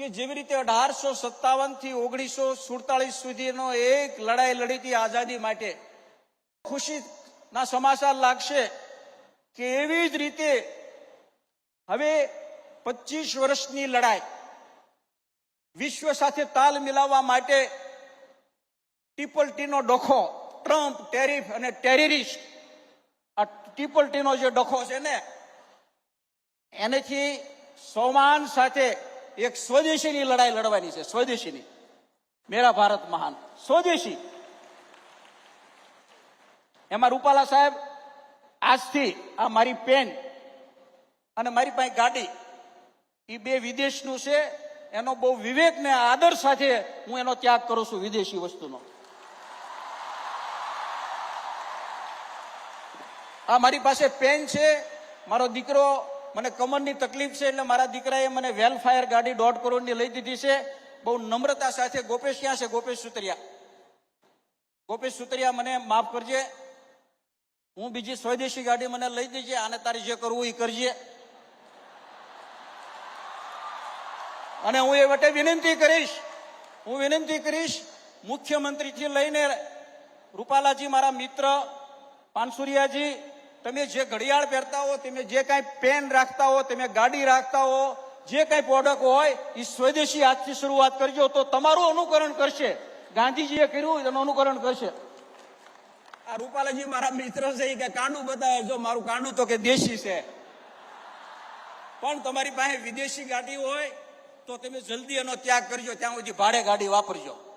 કે જેવી રીતે અઢારસો સત્તાવનથી ઓગણીસો સુડતાલીસ સુધીનો એક લડાઈ લડી હતી આઝાદી માટે ખુશીના સમાચાર લાગશે કે એવી જ રીતે હવે પચીસ વર્ષની લડાઈ વિશ્વ સાથે તાલ મિલાવવા માટે ટ્રિપલ ટીનો ડોખો, ટ્રમ્પ, ટેરિફ અને ટેરરિસ્ટ, આ ટ્રિપલ ટીનો જે ડોખો છે ને, એનેથી સોમાન સાથે એક સ્વદેશીની લડાઈ લડવાની છે, સ્વદેશીની. મેરા ભારત મહાન, સ્વદેશી. એમાં રૂપાલા સાહેબ, આજથી આ મારી પેન અને મારી પાસે ગાડી એ બે વિદેશનું છે, એનો બહુ વિવેક ને આદર સાથે હું એનો ત્યાગ કરું છું વિદેશી વસ્તુનો. આ મારી પાસે પેન છે, મારો દીકરો મને કમરની તકલીફ છે એટલે મારા દીકરાએ મને વેલફાયર ગાડી દોઢ કરોડની લઈ દીધી છે. બહુ નમ્રતા સાથે ગોપેશ ક્યાં છે? ગોપેશ સુતરિયા. ગોપેશ સુતરિયા, મને માફ કરજે. હું બીજી સ્વદેશી ગાડી મને લઈ દેજે, આને તારી જે કરવું એ કરજે. અને હું એ વટે વિનંતી કરીશ, હું વિનંતી કરીશ, મુખ્યમંત્રીથી લઈને રૂપાલાજી, મારા મિત્ર, પાનસુરિયાજી તમે જે ઘડિયાળ પહેરતા હો, તમે જે કાંઈ પેન રાખતા હો, તમે ગાડી રાખતા હો, જે કાંઈ પ્રોડક્ટ હોય એ સ્વદેશી આજથી શરૂઆત કરજો તો તમારું અનુકરણ કરશે. ગાંધીજીએ કર્યું એનું અનુકરણ કરશે. આ રૂપાલાજી મારા મિત્ર છે કે કાંડું બતાવે, જો મારું કાંડું તો કે દેશી છે. પણ તમારી પાસે વિદેશી ગાડી હોય, તો તમે જલ્દી એનો ત્યાગ કરજો, ત્યાં સુધી ભાડે ગાડી વાપરજો.